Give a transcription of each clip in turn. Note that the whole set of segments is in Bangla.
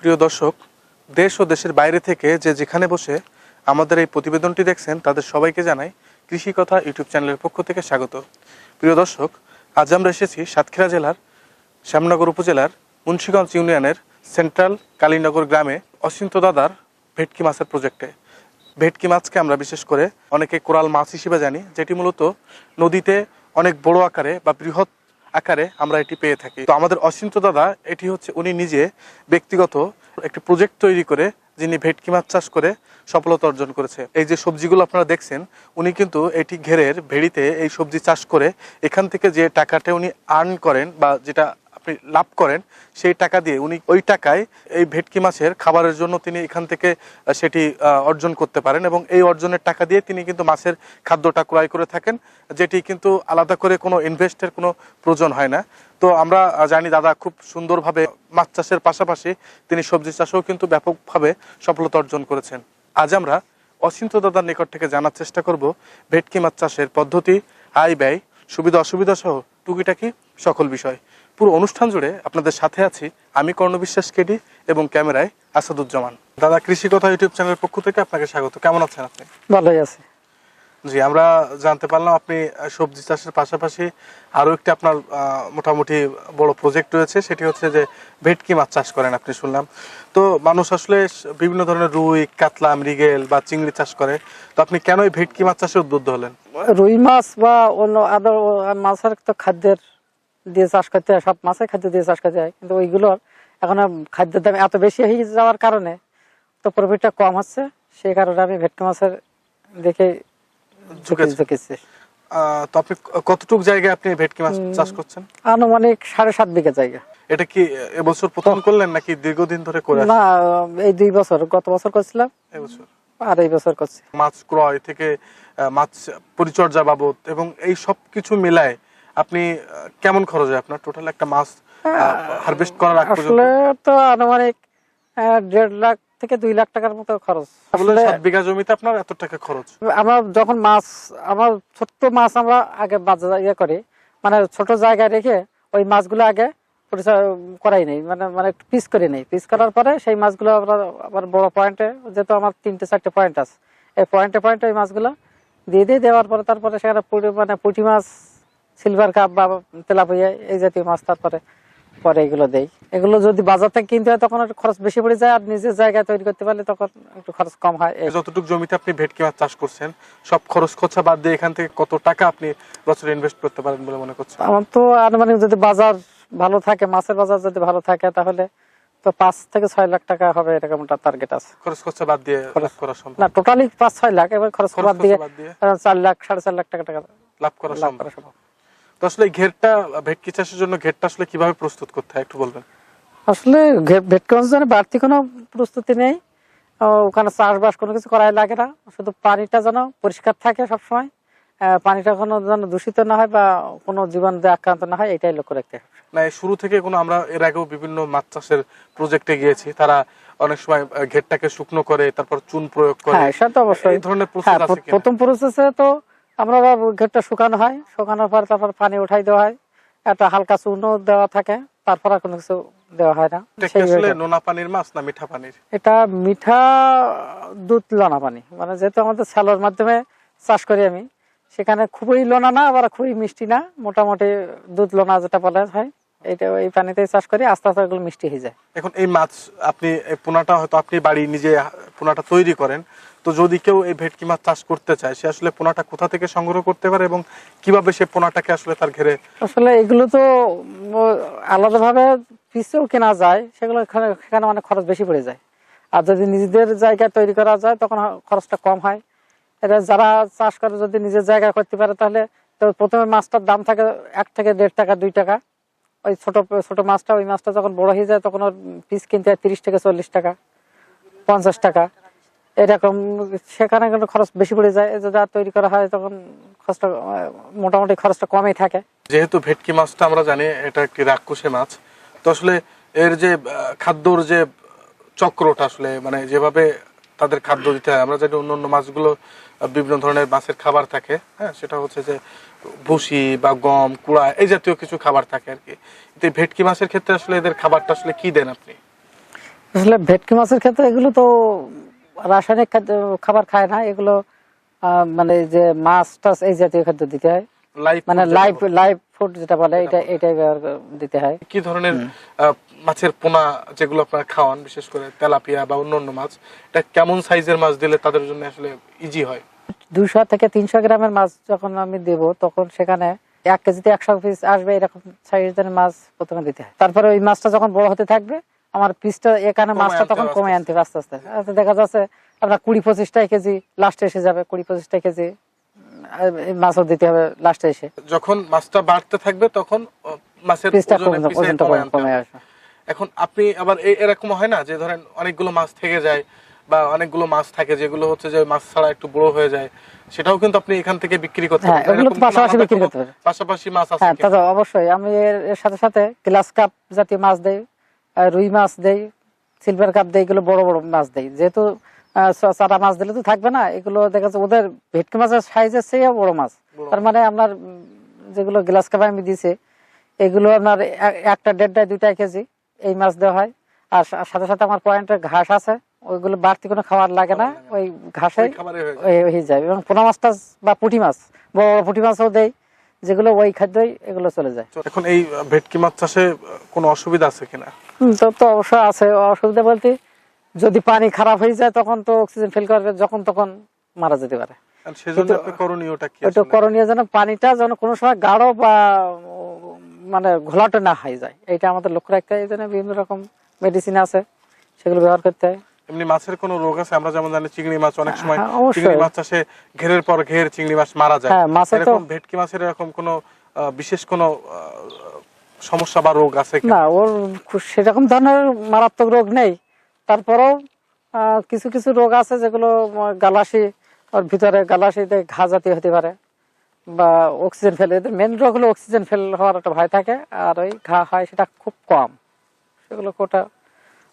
প্রিয় দর্শক, দেশ ও দেশের বাইরে থেকে যে যেখানে বসে আমাদের এই প্রতিবেদনটি দেখছেন, তাদের সবাইকে জানাই কৃষি কথা ইউটিউব চ্যানেলের পক্ষ থেকে স্বাগত। প্রিয় দর্শক, আজ আমরা এসেছি সাতক্ষীরা জেলার শ্যামনগর উপজেলার মুন্সীগঞ্জ ইউনিয়নের সেন্ট্রাল কালীনগর গ্রামে অচিন্ত দাদার ভেটকি মাছের প্রজেক্টে। ভেটকি মাছকে আমরা বিশেষ করে অনেকে কোরাল মাছ হিসেবে জানি, যেটি মূলত নদীতে অনেক বড় আকারে বা বৃহৎ আকারে আমরা এটি পেয়ে থাকি। তো আমাদের অচিন্ত দাদা, এটি হচ্ছে উনি নিজে ব্যক্তিগত একটি প্রজেক্ট তৈরি করে, যিনি ভেটকি মাছ চাষ করে সফলতা অর্জন করেছে। এই যে সবজিগুলো আপনারা দেখছেন, উনি কিন্তু এটি ঘেরের ভেড়িতে এই সবজি চাষ করে, এখান থেকে যে টাকাটা উনি আর্ন করেন বা যেটা আপনি লাভ করেন, সেই টাকা দিয়ে উনি ওই টাকায় এই ভেটকি মাছের খাবারের জন্য তিনি এখান থেকে সেটি অর্জন করতে পারেন এবং এই অর্জনের টাকা দিয়ে তিনি কিন্তু মাছের খাদ্যটা ক্রয় করে থাকেন, যেটি কিন্তু আলাদা করে কোনো ইনভেস্টের কোনো প্রয়োজন হয় না। তো আমরা জানি দাদা খুব সুন্দরভাবে মাছ চাষের পাশাপাশি তিনি সবজি চাষেও কিন্তু ব্যাপকভাবে সফলতা অর্জন করেছেন। আজ আমরা অচিন্ত দাদার নিকট থেকে জানার চেষ্টা করব, ভেটকি মাছ চাষের পদ্ধতি, আয় ব্যয় সুবিধা অসুবিধা সহ টুকিটাকি সকল বিষয়। পুরো অনুষ্ঠান জুড়ে আপনাদের সাথে আছি আমি কর্ণ বিশ্বাস কেডি এবং ক্যামেরায় আসাদুজ্জামান। দাদা কৃষি কথা ইউটিউব চ্যানেলের পক্ষ থেকে আপনাকে স্বাগত। কেমন আছেন আপনি? ভালোই আছে। জি আমরা জানতে পারলাম আপনি সবজি চাষের পাশাপাশি আরও একটি আপনার মোটামুটি বড় প্রজেক্ট রয়েছে সেটি হচ্ছে যে ভেটকি মাছ চাষ করেন আপনি শুনলাম। তো মানুষ আসলে বিভিন্ন ধরনের রুই কাতলা মৃগেল বা চিংড়ি চাষ করে। তো আপনি কেন ভেটকি মাছ চাষে উদ্বুদ্ধ হলেন? রুই মাছ বা অন্য আদার মাছের তো খাদ্যের দিয়ে চাষ করতে হয় সব মাছের খাদ্য দিয়ে চাষ করতে হয়। কিন্তু ওইগুলোর এখন খাদ্যের দাম এত বেশি হয়ে যাওয়ার কারণে তো প্রফিটটা কম হচ্ছে। সেই কারণে আমি ভেটকি মাছের দেখে ঝুঁকেছি। তো আপনি কতটুক জায়গায় আপনি ভেটকি মাছ চাষ করছেন? আনুমানিক সাড়ে সাত বিঘা জায়গা। এটা কি এবছর প্রথম করলেন নাকি দীর্ঘদিন ধরে করে আসছেন? না এই দুই বছর গত বছর করছিলাম। এবছর। আর এই বছর করছি। মাছ ক্রয় থেকে মাছ পরিচর্যা বাবদ এবং এই সব কিছু মিলায় আপনি কেমন খরচ হয় আপনার? টোটাল একটা মাছ হারভেস্ট করার আগ পর্যন্ত? আসলে তো আনুমানিক দেড় লাখ থেকে দুই লাখ টাকার মতো খরচ। আসলে বিঘা জমিতে আপনার এত টাকা খরচ? আমরা যখন মাছ আমার ছোট্ট মাছ আমরা আগে বাজার ইয়ে করি মানে ছোট জায়গায় রেখে ওই মাছগুলো আগে পরিচয় করাই নেই মানে মানে পিস করে নেই। পিস করার পরে সেই মাছগুলো আমরা আবার বড় পয়েন্টে যেহেতু আমার তিনটে চারটে পয়েন্ট আছে এই পয়েন্টে পয়েন্টে ওই মাছগুলো দিয়ে দিয়ে দেওয়ার পরে তারপরে সেখানে মানে পুঁটি মাছ সিলভার কাপ বা তেলাপিয়া এই জাতীয় মাছ তারপরে পরে এগুলো দেই। এগুলো যদি বাজার থেকে কিনতে হয় তখন খরচ বেশি পড়ে যায় আর নিজের জায়গায় তৈরি করতে পারলে তখন একটু খরচ কম হয়। যতটুকু জমিতে আপনি ভেটকি মাছ চাষ করছেন সব খরচ খরচা বাদ দিয়ে এখান থেকে কত টাকা আপনি বছরে ইনভেস্ট করতে পারেন বলে মনে করছেন? আমার তো আনুমানিক যদি বাজার ভালো থাকে মাছের বাজার যদি ভালো থাকে তাহলে তো পাঁচ থেকে ছয় লাখ টাকা হবে এরকম একটা টার্গেট আছে। খরচ খরচা বাদ দিয়ে খরচ- করা সম্ভব? না টোটালি পাঁচ ছয় লাখ এবার খরচ বাদ দিয়ে চার লাখ সাড়ে চার লাখ টাকা টাকা লাভ করা সম্ভব। তো আসলে ঘেরটা ভেটকি চাষের জন্য ঘেরটা আসলে কীভাবে প্রস্তুত করতে হয় একটু বলবেন? আসলে ভেটকি জন্য বাড়তি কোনো প্রস্তুতি নেই। ওখানে চাষবাস কোনো কিছু করাই লাগে না। শুধু পানিটা যেন পরিষ্কার থাকে সবসময়। পানিটা কোনো যেন দূষিত না হয় বা কোনো জীবন আক্রান্ত না হয় এটাই লক্ষ্য রাখতে হবে। না শুরু থেকে কোনো আমরা এর আগেও বিভিন্ন মাছ চাষের প্রজেক্টে গিয়েছি। তারা অনেক সময় ঘেরটাকে শুকনো করে তারপর চুন প্রয়োগ করে। হ্যাঁ সেটা অবশ্যই। এই ধরনের হ্যাঁ প্রসেস আছে প্রথম প্রসেসে তো আমরা ঘেরটা শুকানো হয় শুকানোর পর তারপর পানি উঠাই দেওয়া হয়। একটা হালকা চূর্ণ দেওয়া থাকে তারপর আর কোনো কিছু দেওয়া হয় না। নোনা পানির মাছ না মিঠা পানির? এটা মিঠা দুধ লোনা পানি। মানে যেহেতু আমাদের স্যালোর মাধ্যমে চাষ করি আমি সেখানে খুবই লোনা না আবার খুবই মিষ্টি না। মোটামুটি দুধ লোনা যেটা বলা হয় এটা এই পানিতে চাষ করি আস্তে আস্তে এগুলো মিষ্টি হয়ে যায়। এখন এই মাছ আপনি পোনাটা হয়তো আপনি বাড়ি নিজে পোনাটা তৈরি করেন তো যদি কেউ এই ভেটকি মাছ চাষ করতে চায়, সে আসলে পোনাটা কোথা থেকে সংগ্রহ করতে পারে এবং কীভাবে সে পোনাটাকে আসলে তার ঘেরে আসলে এগুলো তো আলাদাভাবে পিসেও কেনা যায়, সেগুলো সেখানে অনেক খরচ বেশি পড়ে যায়। আর যদি নিজেদের জায়গায় তৈরি করা যায়, তখন খরচটা কম হয়। এটা যারা চাষ করে যদি নিজের জায়গায় করতে পারে, তাহলে তো প্রথমে মাছটার দাম থাকে এক থেকে দেড় টাকা, দুই টাকা। ওই ছোট ছোট মাছটা, ওই মাছটা যখন বড় হয়ে যায়, তখন ওর পিস কিনতে হয় তিরিশ থেকে চল্লিশ টাকা, পঞ্চাশ টাকা। এরকম সেখানে কিন্তু খরচ বেশি পড়ে যায়। আর তৈরি করা হয় তখন খরচটা মোটামুটি খরচটা কমই থাকে। যেহেতু ভেটকি মাছটা আমরা জানি এটা একটি রাক্ষসে মাছ। তো আসলে এর যে খাদ্যর যে চক্রটা আসলে মানে যেভাবে তাদের খাদ্য দিতে হয় আমরা জানি অন্য অন্য মাছগুলো বিভিন্ন ধরনের মাছের খাবার থাকে। হ্যাঁ সেটা হচ্ছে যে ভুসি বা গম কুড়া এই জাতীয় কিছু খাবার থাকে আর কি। কিন্তু ভেটকি মাছের ক্ষেত্রে আসলে এদের খাবারটা আসলে কি দেন আপনি? আসলে ভেটকি মাছের ক্ষেত্রে এগুলো তো রাসায়নিক খাদ্য খাবার খায় না এগুলো মানে যে মাছ টাছ এই জাতীয় খাদ্য দিতে হয়। মানে লাইভ লাইভ ফুড যেটা বলে এটা এটাই দিতে হয়। কি ধরনের মাছের পোনা যেগুলো আপনারা খাওয়ান বিশেষ করে তেলাপিয়া বা অন্য অন্য মাছ এটা কেমন সাইজের মাছ দিলে তাদের জন্য আসলে ইজি হয়? দুশো থেকে তিনশো গ্রামের মাছ যখন আমি দেব তখন সেখানে এক কেজিতে একশো পিস আসবে এরকম সাইজের মাছ প্রথমে দিতে হয়। তারপরে ওই মাছটা যখন বড় হতে থাকবে আমার পিসটা এখানে মাছটা তখন কমে আনতে আস্তে। আস্তে আস্তে। দেখা যাচ্ছে আপনার কুড়ি পঁচিশটা কেজি লাস্টে এসে যাবে কুড়ি পঁচিশটা কেজি মাছও দিতে হবে লাস্টে এসে। যখন মাছটা বাড়তে থাকবে তখন মাছের পিসটা কমে ওজনটা কমে আসবে। এখন আপনি আবার এরকম হয় না যে ধরেন অনেকগুলো মাছ থেকে যায় বা অনেকগুলো মাছ থাকে যেগুলো হচ্ছে যে মাছ ছাড়া একটু বড় হয়ে যায় সেটাও কিন্তু আপনি এখান থেকে বিক্রি করতে হ্যাঁ, পারেন। ওগুলো তো পাশাপাশি বিক্রি করতে পারে। পাশাপাশি মাছ আছে হ্যাঁ অবশ্যই আমি এর সাথে সাথে গ্লাস কাপ জাতীয় মাছ দেই। রুই মাছ দেই সিলভার কাপ দেয় এগুলো বড় বড় মাছ দেই। যেহেতু চারা মাছ দিলে তো থাকবে না এগুলো দেখা যাচ্ছে ওদের ভেটকি মাছের সাইজের চেয়ে বড় মাছ। তার মানে আপনার যেগুলো গ্লাস কাপে আমি দিছি এগুলো আপনার একটা দেড়টায় দুইটাই কেজি এই মাছ দেওয়া হয়। আর সাথে সাথে আমার পয়েন্টের ঘাস আছে ওইগুলো বাড়তি কোনো খাবার লাগে না ওই ঘাসে ওই হয়ে যায়। এবং পোনা মাছ টাছ বা পুঁটি মাছ বড় বড় পুঁটি মাছও দেই। যেগুলো ওই খাদ্যই এগুলো চলে যায়। এখন এই ভেটকি মাছ চাষে কোনো অসুবিধা আছে কিনা? তো তো অবশ্য আছে। অসুবিধা বলতে যদি পানি খারাপ হয়ে যায় তখন তো অক্সিজেন ফিল করবে যখন তখন মারা যেতে পারে। আর সেজন্য আপনি করণীয়টা কি ওটা আসলে? করণীয় যেন পানিটা যেন কোনো সময় গাঢ় বা মানে ঘোলাটে না হয়ে যায়। এটা আমাদের লক্ষ্য রাখতে হয়। বিভিন্ন রকম মেডিসিন আছে সেগুলো ব্যবহার করতে হয়। এমনি মাছের কোনো রোগ আছে? আমরা যেমন জানি চিংড়ি মাছ অনেক সময় হ্যাঁ, চিংড়ি মাছ চাষে ঘেরের পর ঘের চিংড়ি মাছ মারা যায়। হ্যাঁ, এরকম ভেটকি মাছের এরকম কোনো বিশেষ কোনো সমস্যা বা রোগ আছে না ওর সেরকম ধরনের মারাত্মক রোগ নেই। তারপরেও কিছু কিছু রোগ আছে যেগুলো গালাসি ওর ভিতরে গালাসিতে ঘা জাতীয় হতে পারে। বা অক্সিজেন ফেল। এদের মেন রোগ হলো অক্সিজেন ফেল হওয়ার একটা ভয় থাকে আর ওই ঘা হয় সেটা খুব কম। সেগুলো কোটা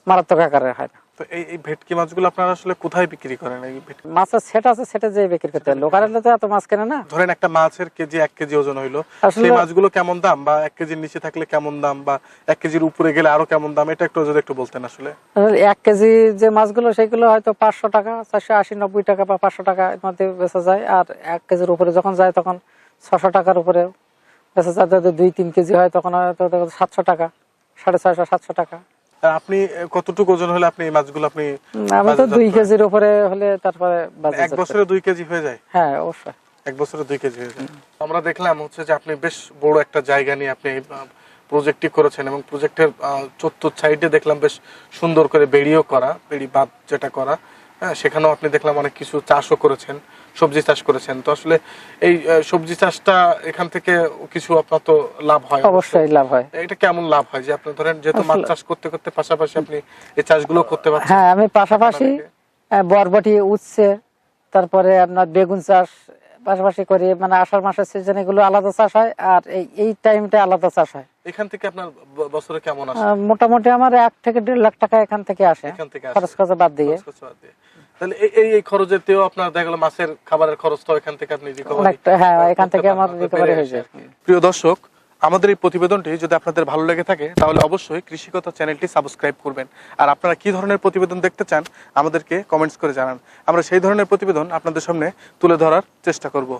মারাত্মক আকারের হয় না। তো এই এই ভেটকি মাছগুলো আপনারা আসলে কোথায় বিক্রি করেন? এই ভেটকি মাছের সেট আছে সেটা যে বিক্রি করতে হয় লোকাল তো এত মাছ কেনে না? ধরেন একটা মাছের কেজি এক কেজি ওজন হইল। সেই মাছগুলো কেমন দাম? বা এক কেজির নিচে থাকলে কেমন দাম? বা এক কেজির উপরে গেলে আরও কেমন দাম? এটা একটু যদি একটু বলতেন আসলে। আসলে এক কেজি যে মাছগুলো সেগুলো হয়তো পাঁচশো টাকা চারশো আশি নব্বই টাকা বা পাঁচশো টাকা এর মধ্যে বেচা যায়। আর এক কেজির উপরে যখন যায় তখন ছশো টাকার উপরে বেচা যায়। যদি দুই তিন কেজি হয় তখন হয়তো সাতশো টাকা সাড়ে ছয়শো সাতশো টাকা। আপনি কতটুকু ওজন হলে আপনি এই মাছগুলো আপনি আমি তো দুই কেজির উপরে হলে তারপরে এক বছরে দুই কেজি হয়ে যায়? হ্যাঁ অবশ্যই। এক বছরে দুই কেজি হয়ে যায়। আমরা দেখলাম হচ্ছে যে আপনি বেশ বড় একটা জায়গা নিয়ে আপনি প্রজেক্টটি করেছেন এবং প্রজেক্টের চতুর্থ সাইডে দেখলাম বেশ সুন্দর করে বেড়িও করা বেড়ি বাঁধ যেটা করা। হ্যাঁ সেখানেও আপনি দেখলাম অনেক কিছু চাষও করেছেন সবজি চাষ করেছেন। তো আসলে এই সবজি চাষটা এখান থেকে কিছু আপনার তো লাভ হয় অবশ্যই। লাভ হয়। এটা কেমন লাভ হয় যে আপনি ধরেন যেহেতু মাছ চাষ করতে করতে পাশাপাশি আপনি এই চাষগুলো করতে পারছেন? হ্যাঁ আমি পাশাপাশি আপনাদেরকে? বরবটি উচ্ছে তারপরে আপনার বেগুন চাষ পাশাপাশি করি মানে আষাঢ় মাসের সিজন এগুলো আলাদা চাষ হয় আর এই এই টাইমটা আলাদা চাষ হয়। এখান থেকে আপনার বছরে কেমন আসে? মোটামুটি আমার এক থেকে দেড় লাখ টাকা এখান থেকে আসে। এখান থেকে খরচ খরচ বাদ দিয়ে। তাহলে এই এই খরচেতেও আপনার দেখা গেল মাছের খাবারের খরচটাও এখান থেকে আপনি হ্যাঁ এখান থেকে আমার রিকভারি হয়ে যায় প্রিয় দর্শক আমাদের এই প্রতিবেদনটি যদি আপনাদের ভালো লেগে থাকে তাহলে অবশ্যই কৃষিকথা চ্যানেলটি সাবস্ক্রাইব করবেন। আর আপনারা কি ধরনের প্রতিবেদন দেখতে চান আমাদেরকে কমেন্টস করে জানান। আমরা সেই ধরনের প্রতিবেদন আপনাদের সামনে তুলে ধরার চেষ্টা করব।